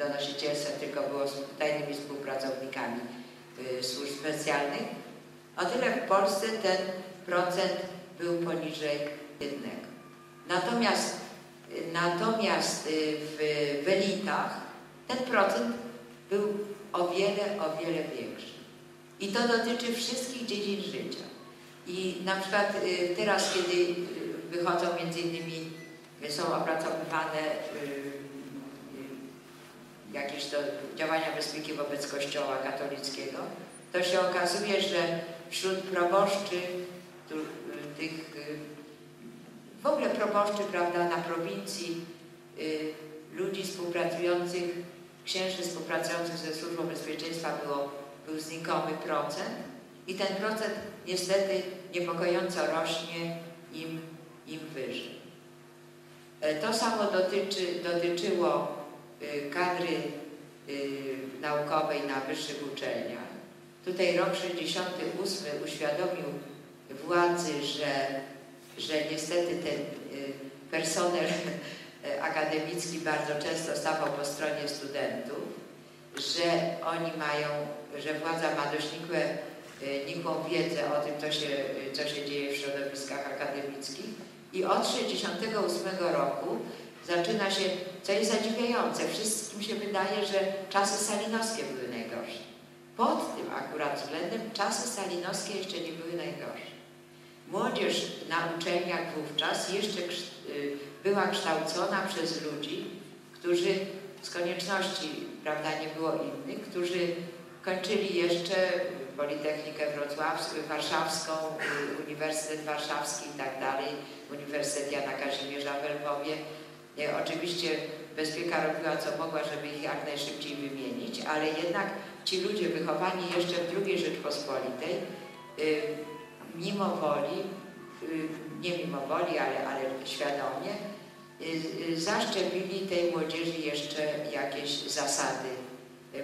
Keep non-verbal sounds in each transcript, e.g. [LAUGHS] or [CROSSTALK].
donosicielstwem, tylko było tajnymi współpracownikami y, służb specjalnych. O tyle w Polsce ten procent był poniżej jednego. Natomiast, natomiast y, w, w elitach ten procent był o wiele, o wiele większy. I to dotyczy wszystkich dziedzin życia. I na przykład y, teraz, kiedy wychodzą między innymi, są opracowywane jakieś to działania bezpieki wobec Kościoła katolickiego, to się okazuje, że wśród proboszczy tych w ogóle proboszczy, prawda, na prowincji, ludzi współpracujących, księży współpracujących ze Służbą Bezpieczeństwa było, był znikomy procent i ten procent niestety niepokojąco rośnie im, im wyżej. E, to samo dotyczy, dotyczyło y, kadry y, naukowej na wyższych uczelniach. Tutaj rok 68 uświadomił władzy, że, że niestety ten y, personel akademicki bardzo często stawał po stronie studentów, że oni mają, że władza ma dość nikłe nikłą wiedzę o tym, co się, co się dzieje w środowiskach akademickich. I od 1968 roku zaczyna się, co jest zadziwiające, wszystkim się wydaje, że czasy salinowskie były najgorsze. Pod tym akurat względem czasy salinowskie jeszcze nie były najgorsze. Młodzież na uczelniach wówczas jeszcze y, była kształcona przez ludzi, którzy z konieczności, prawda, nie było innych, którzy kończyli jeszcze Politechnikę Wrocławską, Warszawską, Uniwersytet Warszawski i tak dalej, Uniwersytet Jana Kazimierza w Lwowie. Oczywiście bezpieka robiła co mogła, żeby ich jak najszybciej wymienić, ale jednak ci ludzie wychowani jeszcze w II Rzeczpospolitej, y, mimo woli, y, nie mimo woli, ale, ale świadomie, y, zaszczepili tej młodzieży jeszcze jakieś zasady.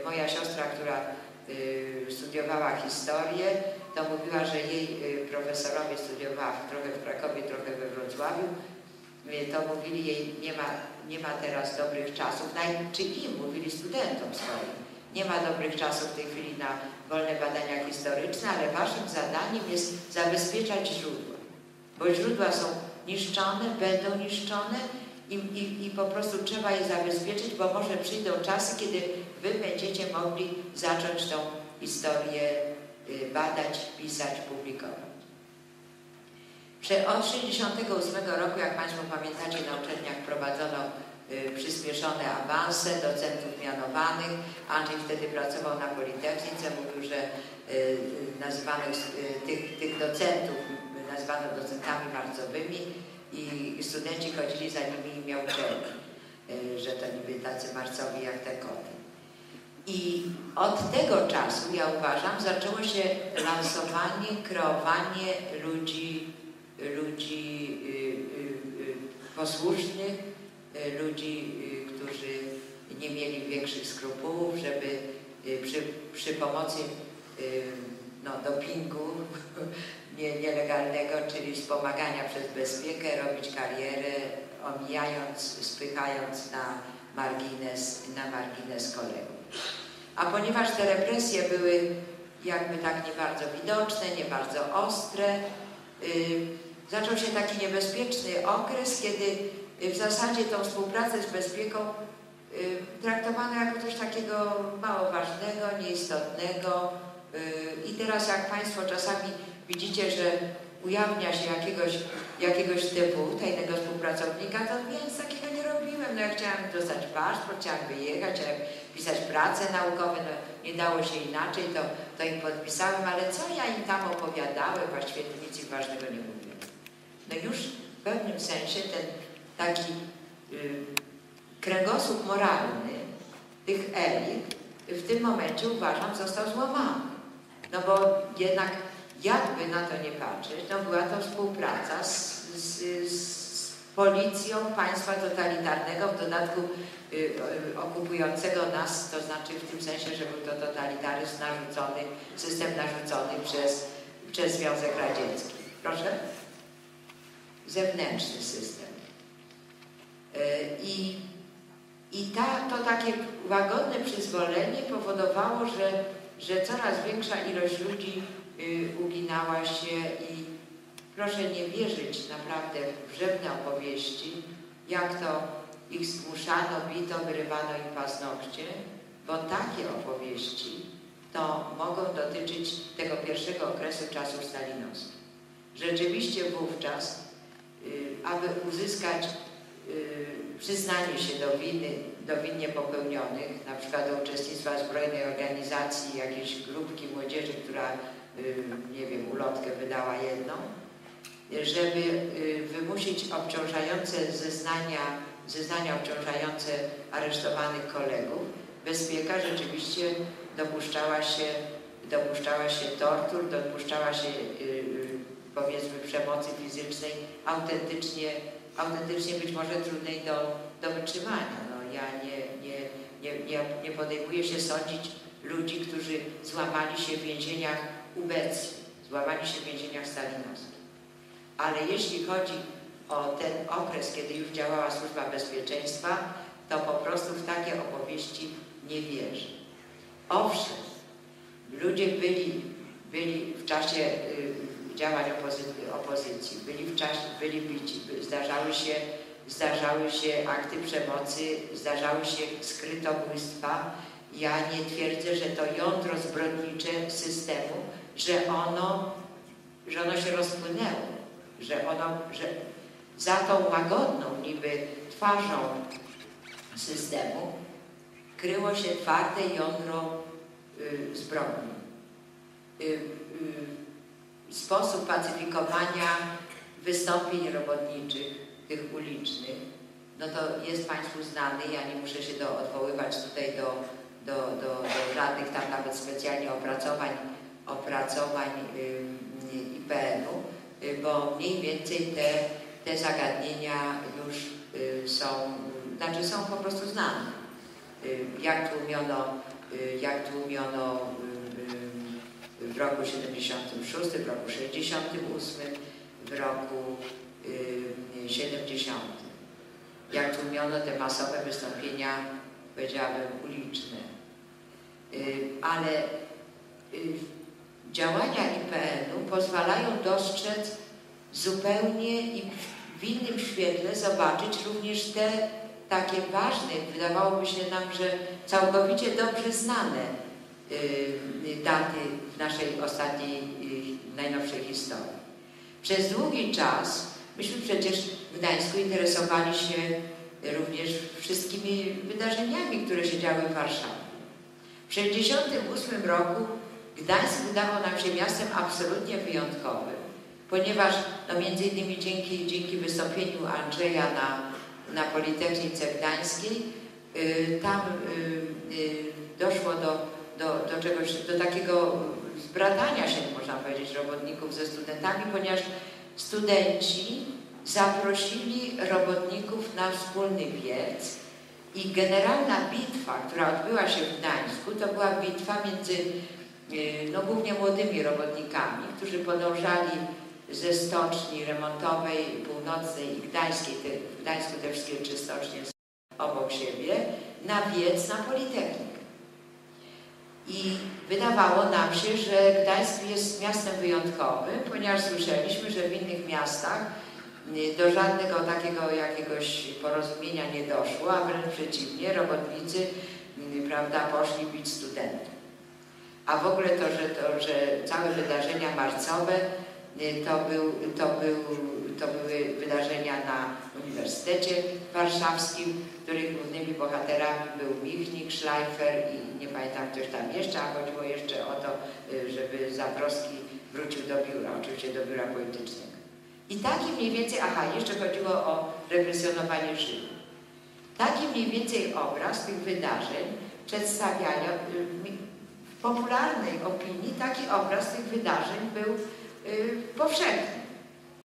Moja siostra, która studiowała historię, to mówiła, że jej profesorowie studiowała trochę w Krakowie, trochę we Wrocławiu, to mówili jej, nie ma, nie ma teraz dobrych czasów, czy im mówili studentom swoim, nie ma dobrych czasów w tej chwili na wolne badania historyczne, ale waszym zadaniem jest zabezpieczać źródła, bo źródła są niszczone, będą niszczone i, i, i po prostu trzeba je zabezpieczyć, bo może przyjdą czasy, kiedy Wy będziecie mogli zacząć tą historię y, badać, pisać, publikować. Od 1968 roku, jak Państwo pamiętacie, na uczelniach prowadzono y, przyspieszone awanse docentów mianowanych. Andrzej wtedy pracował na Politechnice, mówił, że y, nazywano tych, tych docentów nazywano docentami marcowymi i studenci chodzili za nimi i miał uczelni, że to niby tacy marcowi jak te koty. I od tego czasu, ja uważam, zaczęło się lansowanie, kreowanie ludzi, ludzi y, y, y, posłusznych, ludzi, którzy nie mieli większych skrupułów, żeby przy, przy pomocy no, dopingu [LAUGHS] nie, nielegalnego, czyli wspomagania przez bezpiekę, robić karierę, omijając, spychając na margines, na margines kolegów. A ponieważ te represje były jakby tak nie bardzo widoczne, nie bardzo ostre, yy, zaczął się taki niebezpieczny okres, kiedy w zasadzie tą współpracę z bezpieką yy, traktowano jako coś takiego mało ważnego, nieistotnego. Yy, I teraz jak Państwo czasami widzicie, że ujawnia się jakiegoś, jakiegoś typu tajnego współpracownika, to nic takiego nie robiłem. No ja chciałam dostać paszport, chciałam wyjechać, chciałam pisać prace naukowe, no nie dało się inaczej, to, to im podpisałem, ale co ja im tam opowiadałem, właściwie nic ważnego nie mówiłem. No już w pewnym sensie ten taki y, kręgosłup moralny tych elit w tym momencie uważam został złamany. No bo jednak jakby na to nie patrzeć, no była to współpraca z, z, z policją państwa totalitarnego, w dodatku y, okupującego nas, to znaczy w tym sensie, że był to totalitaryzm narzucony, system narzucony przez, przez Związek Radziecki. Proszę? Zewnętrzny system. Y, I I ta, to takie łagodne przyzwolenie powodowało, że, że coraz większa ilość ludzi y, uginała się i proszę nie wierzyć naprawdę w rzewne opowieści, jak to ich zmuszano, bito, wyrywano im paznokcie, bo takie opowieści to mogą dotyczyć tego pierwszego okresu czasów stalinowskich. Rzeczywiście wówczas, aby uzyskać y, przyznanie się do winy, do win niepopełnionych, na przykład do uczestnictwa zbrojnej organizacji jakiejś grupki młodzieży, która, y, nie wiem, ulotkę wydała jedną, żeby wymusić obciążające zeznania, zeznania obciążające aresztowanych kolegów, bezpieka rzeczywiście dopuszczała się, dopuszczała się tortur, dopuszczała się powiedzmy przemocy fizycznej autentycznie, autentycznie być może trudnej do, do wytrzymania. No, ja nie, nie, nie, nie, nie podejmuję się sądzić ludzi, którzy złamali się w więzieniach ubecji, złamali się w więzieniach stalinowskich. Ale jeśli chodzi o ten okres, kiedy już działała Służba Bezpieczeństwa, to po prostu w takie opowieści nie wierzę. Owszem, ludzie byli, byli w czasie y, działań opozy opozycji, byli w czasie, byli bici, zdarzały się, zdarzały się akty przemocy, zdarzały się skrytobójstwa. Ja nie twierdzę, że to jądro zbrodnicze systemu, że ono, że ono się rozpłynęło, że ono, że za tą łagodną niby twarzą systemu kryło się twarde jądro y, zbrodni. Y, y, sposób pacyfikowania wystąpień robotniczych, tych ulicznych, no to jest Państwu znany, ja nie muszę się do, odwoływać tutaj do, do, do, do żadnych tam nawet specjalnie opracowań, opracowań IPN-u, bo mniej więcej te, te zagadnienia już y, są, znaczy są po prostu znane. Y, jak tłumiono, y, jak tłumiono w roku 76, w roku 68, w roku y, 70. Jak tłumiono te masowe wystąpienia, powiedziałabym, uliczne. Y, ale y, działania IPN-u pozwalają dostrzec zupełnie i w innym świetle zobaczyć również te takie ważne, wydawałoby się nam, że całkowicie dobrze znane Y, daty w naszej ostatniej, y, najnowszej historii. Przez długi czas myśmy przecież w Gdańsku interesowali się również wszystkimi wydarzeniami, które się działy w Warszawie. W 1968 roku Gdańsk wydawał nam się miastem absolutnie wyjątkowym, ponieważ no między innymi dzięki, dzięki wystąpieniu Andrzeja na, na Politechnice Gdańskiej y, tam doszło do do, do czegoś, do takiego zbratania się, można powiedzieć, robotników ze studentami, ponieważ studenci zaprosili robotników na wspólny wiec i generalna bitwa, która odbyła się w Gdańsku, to była bitwa między y, no, głównie młodymi robotnikami, którzy podążali ze stoczni remontowej północnej i gdańskiej, te, w Gdańsku te wszystkie trzy stocznie obok siebie, na wiec na Politechnikę. I wydawało nam się, że Gdańsk jest miastem wyjątkowym, ponieważ słyszeliśmy, że w innych miastach y, do żadnego takiego jakiegoś porozumienia nie doszło, a wręcz przeciwnie, robotnicy y, prawda, poszli bić studentów. A w ogóle to, że, to, że całe wydarzenia marcowe to, był, to, był, to były wydarzenia na Uniwersytecie Warszawskim, których głównymi bohaterami był Michnik, Schleifer i nie pamiętam ktoś tam jeszcze, a chodziło jeszcze o to, y, żeby Zabrowski wrócił do biura, oczywiście do biura politycznego. I taki mniej więcej, aha, jeszcze chodziło o represjonowanie Żydów. Taki mniej więcej obraz tych wydarzeń przedstawiania y, w popularnej opinii taki obraz tych wydarzeń był y, powszechny.